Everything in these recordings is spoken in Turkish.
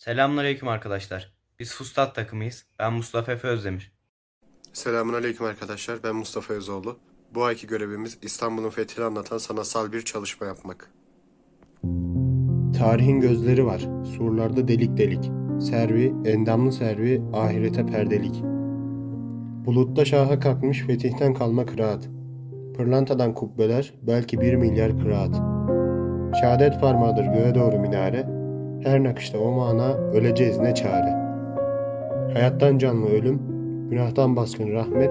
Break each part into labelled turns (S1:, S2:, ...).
S1: Selamünaleyküm arkadaşlar. Biz Fustat takımıyız. Ben Mustafa Efe Özdemir.
S2: Selamünaleyküm arkadaşlar. Ben Mustafa Özoğlu. Bu ayki görevimiz İstanbul'un fethini anlatan sanatsal bir çalışma yapmak.
S3: Tarihin gözleri var, surlarda delik delik. Servi, endamlı servi, ahirete perdelik. Bulutta şaha kalkmış fetihten kalma kıraat. Pırlantadan kubbeler, belki bir milyar kıraat. Şehadet parmağıdır göğe doğru minare. Her nakışta o mana, öleceğiz ne çare. Hayattan canlı ölüm, günahtan baskın rahmet.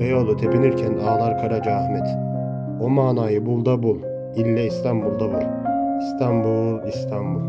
S3: Beyoğlu tepinirken ağlar Karaca Ahmet. O manayı bul da bul, ille İstanbul'da bul. İstanbul, İstanbul.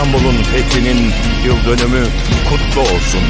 S4: İstanbul'un fethinin yıl dönümü kutlu olsun.